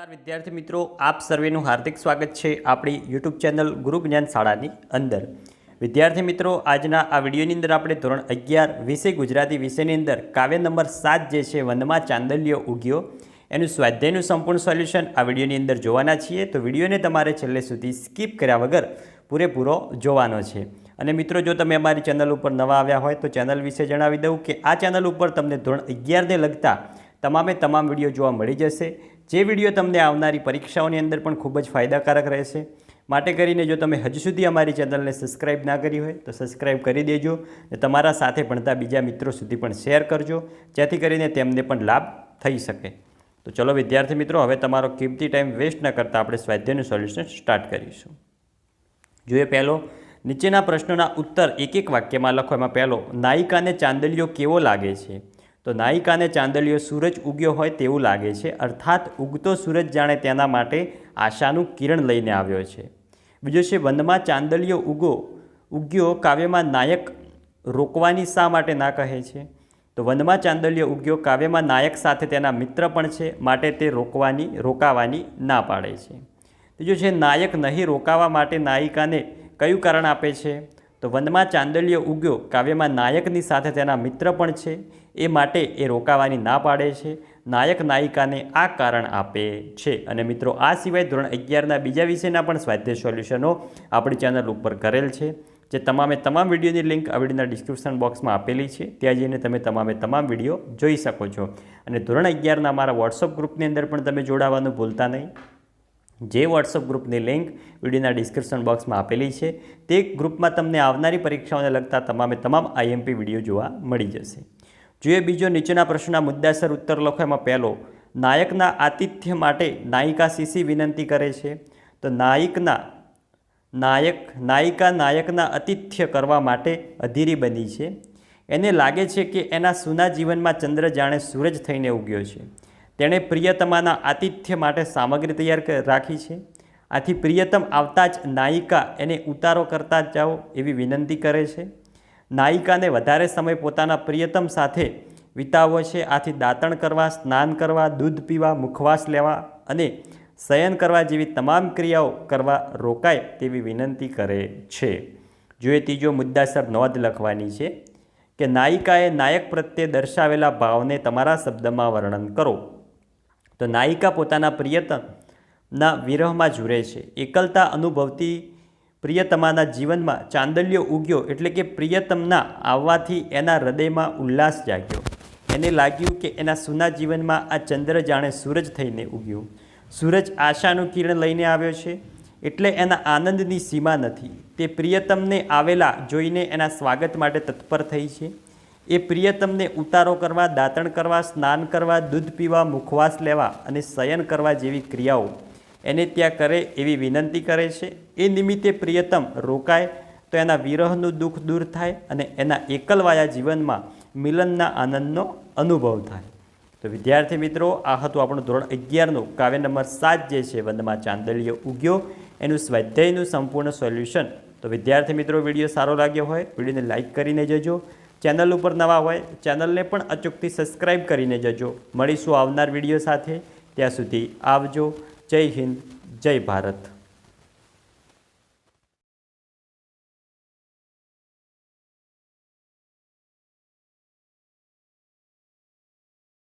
નમસ્કાર, વિદ્યાર્થી મિત્રો. આપ સર્વેનું હાર્દિક સ્વાગત છે આપણી યુટ્યુબ ચેનલ ગુરુ જ્ઞાન શાળાની અંદર. વિદ્યાર્થી મિત્રો, આજના આ વિડીયોની અંદર આપણે ધોરણ અગિયાર વિષય ગુજરાતી વિષયની અંદર કાવ્ય નંબર સાત જે છે, વનમાં ચાંદલિયો ઉગ્યો. એનું સ્વાધ્યાયનું સંપૂર્ણ સોલ્યુશન આ વિડીયોની અંદર જોવાના છીએ. તો વિડીયોને તમારે છેલ્લે સુધી સ્કીપ કર્યા વગર પૂરેપૂરો જોવાનો છે. અને મિત્રો, જો તમે અમારી ચેનલ ઉપર નવા આવ્યા હોય તો ચેનલ વિશે જણાવી દઉં કે આ ચેનલ ઉપર તમને ધોરણ અગિયારને લગતા તમામે તમામ વીડિયો જોવા મળી જશે. જે વીડિયો તમને આવનારી પરીક્ષાઓની અંદર પણ ખૂબ જ ફાયદાકારક રહેશે. માટે કરીને જો તમે હજુ સુધી અમારી ચેનલને સબસ્ક્રાઇબ ના કરી હોય, તો સબસ્ક્રાઇબ કરી દેજો અને તમારા સાથે ભણતા બીજા મિત્રો સુધી પણ શેર કરજો, જેથી કરીને તેમને પણ લાભ થઈ શકે. તો ચલો વિદ્યાર્થી મિત્રો, હવે તમારો કિંમતી ટાઈમ વેસ્ટ ન કરતાં આપણે સ્વાધ્યાયનું સોલ્યુશન સ્ટાર્ટ કરીશું. જોઈએ પહેલો, નીચેના પ્રશ્નોના ઉત્તર એક એક વાક્યમાં લખો. એમાં પહેલો, નાયિકાને ચાંદલિયો કેવો લાગે છે? તો નાયિકાને ચાંદલિયો સૂરજ ઉગ્યો હોય તેવું લાગે છે. અર્થાત ઉગતો સૂરજ જાણે તેના માટે આશાનું કિરણ લઈને આવ્યો છે. બીજો છે, વનમાં ચાંદલિયો ઉગો, ઉગ્યો કાવ્યમાં નાયક રોકવાની શા માટે ના કહે છે? તો વનમાં ચાંદલિયો ઉગ્યો કાવ્યમાં નાયક સાથે તેના મિત્ર પણ છે, માટે તે રોકવાની, રોકાવાની ના પાડે છે. ત્રીજો છે, નાયક નહીં રોકાવા માટે નાયિકાને કયું કારણ આપે છે? તો વનમાં ચાંદલિયો ઉગ્યો કાવ્યમાં નાયકની સાથે તેના મિત્ર પણ છે એ માટે એ રોકાવાની ના પાડે છે. નાયક નાયિકાને આ કારણ આપે છે. અને મિત્રો, આ સિવાય ધોરણ અગિયારના બીજા વિષયના પણ સ્વાધ્યાય સોલ્યુશનો આપણી ચેનલ ઉપર કરેલ છે, જે તમામે તમામ વિડીયોની લિંક આ ડિસ્ક્રિપ્શન બોક્સમાં આપેલી છે. ત્યાં જઈને તમે તમામે તમામ વીડિયો જોઈ શકો છો. અને ધોરણ અગિયારના અમારા વોટ્સઅપ ગ્રુપની અંદર પણ તમે જોડાવાનું ભૂલતા નહીં. જે વોટ્સઅપ ગ્રુપની લિંક વિડીયોના ડિસ્ક્રિપ્શન બોક્સમાં આપેલી છે, તે ગ્રુપમાં તમને આવનારી પરીક્ષાઓને લગતા તમામે તમામ આઈએમપી વીડિયો જોવા મળી જશે. જોઈએ બીજો નીચેના પ્રશ્નના મુદ્દાસર ઉત્તર લખો. એમાં પહેલો, નાયકના આતિથ્ય માટે નાયિકા સીસી વિનંતી કરે છે. તો નાયકના, નાયક, નાયિકા નાયકના આતિથ્ય કરવા માટે અધીરી બની છે. એને લાગે છે કે એના સુના જીવનમાં ચંદ્ર જાણે સૂરજ થઈને ઉગ્યો છે. તેણે પ્રિયતમાના આતિથ્ય માટે સામગ્રી તૈયાર રાખી છે. આથી પ્રિયતમ આવતા જ નાયિકા એને ઉતારો કરતા જાઓ એવી વિનંતી કરે છે. નાયિકાને વધારે સમય પોતાના પ્રિયતમ સાથે વિતાવો છે. આથી દાંતણ કરવા, સ્નાન કરવા, દૂધ પીવા, મુખવાસ લેવા અને શયન કરવા જેવી તમામ ક્રિયાઓ કરવા રોકાય તેવી વિનંતી કરે છે. જો એ ત્રીજો મુદ્દાસર નોંધ લખવાની છે કે નાયિકાએ નાયક પ્રત્યે દર્શાવેલા ભાવને તમારા શબ્દમાં વર્ણન કરો. તો નાયિકા પોતાના પ્રિયતમના વિરહમાં ઝૂરે છે. એકલતા અનુભવતી પ્રિયતમાના જીવનમાં ચાંદલ્યો ઉગ્યો એટલે કે પ્રિયતમના આવવાથી એના હૃદયમાં ઉલ્લાસ જાગ્યો. એને લાગ્યું કે એના સુના જીવનમાં આ ચંદ્ર જાણે સૂરજ થઈને ઉગ્યું. સૂરજ આશાનું કિરણ લઈને આવ્યો છે, એટલે એના આનંદની સીમા નથી. તે પ્રિયતમને આવેલા જોઈને એના સ્વાગત માટે તત્પર થઈ છે. એ પ્રિયતમને ઉતારો કરવા, દાંતણ કરવા, સ્નાન કરવા, દૂધ પીવા, મુખવાસ લેવા અને શયન કરવા જેવી ક્રિયાઓ એને ત્યાં કરે એવી વિનંતી કરે છે. એ નિમિત્તે પ્રિયતમ રોકાય તો એના વિરહનું દુઃખ દૂર થાય અને એના એકલવાયા જીવનમાં મિલનના આનંદનો અનુભવ થાય. તો વિદ્યાર્થી મિત્રો, આ હતું આપણું ધોરણ અગિયારનું. કાવ્ય નંબર સાત જે છે, વંદમાં ચાંદલિયો ઉગ્યો. એનું સ્વાધ્યાયનું સંપૂર્ણ સોલ્યુશન. તો વિદ્યાર્થી મિત્રો, વીડિયો સારો લાગ્યો હોય, વિડીયોને લાઇક કરીને જજો. ચેનલ ઉપર નવા હોય, ચેનલને પણ અચૂકથી સબસ્ક્રાઈબ કરીને જજો. મળીશું આવનાર વીડિયો સાથે. ત્યાં સુધી આવજો. જય હિન્દ જય ભારત.